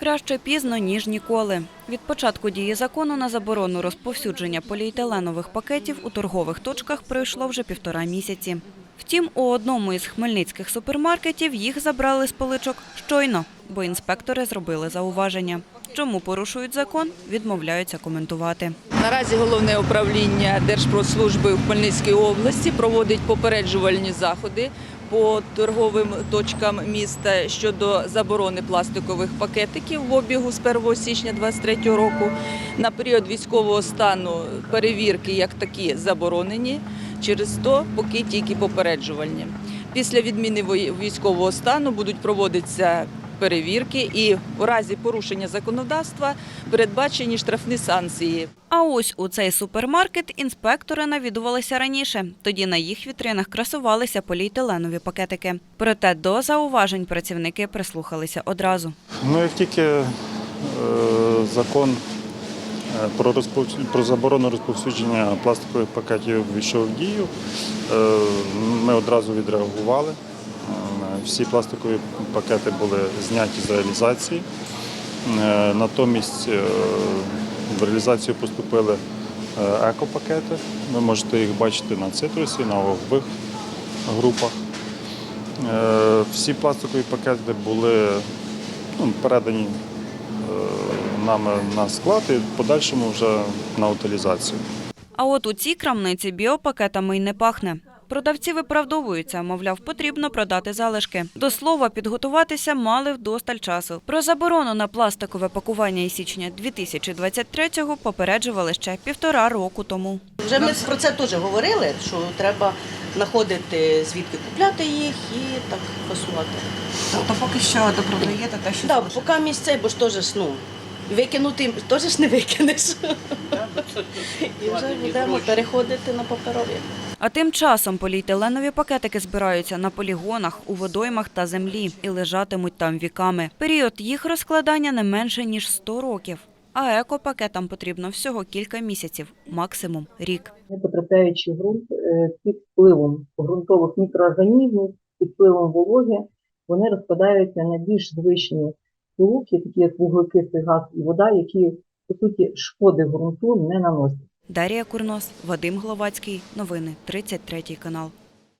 Краще пізно, ніж ніколи. Від початку дії закону на заборону розповсюдження поліетиленових пакетів у торгових точках пройшло вже півтора місяці. Втім, у одному із хмельницьких супермаркетів їх забрали з поличок щойно, бо інспектори зробили зауваження. Чому порушують закон, відмовляються коментувати. Наразі головне управління Держпродслужби в Хмельницькій області проводить попереджувальні заходи по торговим точкам міста щодо заборони пластикових пакетиків в обігу з 1 січня 2023 року. На період військового стану перевірки як такі заборонені, через то поки тільки попереджувальні. Після відміни військового стану будуть проводитися перевірки і у разі порушення законодавства передбачені штрафні санкції. А ось у цей супермаркет інспектори навідувалися раніше. Тоді на їх вітринах красувалися поліетиленові пакетики. Проте до зауважень працівники прислухалися одразу. Ну, як тільки е, закон е, про, про заборону розповсюдження пластикових пакетів війшов в дію, е, ми одразу відреагували. Всі пластикові пакети були зняті з реалізації. Е, Натомість е, в реалізацію поступили е, екопакети. Ви можете їх бачити на цитрусі, на ових групах. Всі пластикові пакети були ну, передані нами на склад і в подальшому вже на утилізацію. А от у цій крамниці біопакетами й не пахне. Продавці виправдовуються, мовляв, потрібно продати залишки. До слова, підготуватися мали вдосталь часу. Про заборону на пластикове пакування із січня 2023-го попереджували ще півтора року тому. Вже ми про це теж говорили, що треба знаходити звідки купляти їх і так фасувати. Тобто поки що допродаєте те, що Так, поки місце, бо ж теж ну, викинути теж ж не викинеш. І вже будемо переходити на паперові. А тим часом поліетиленові пакетики збираються на полігонах, у водоймах та землі і лежатимуть там віками. Період їх розкладання не менше ніж 100 років. А екопакетам потрібно всього кілька місяців, максимум рік. не потрапляючи в ґрунт е, під впливом ґрунтових мікроорганізмів, під впливом вологи, вони розпадаються на більш звичні сполуки, такі як вуглекислий газ і вода, які по суті шкоди ґрунту не наносять. Дарія Курнос, Вадим Гловацький. Новини 33 канал.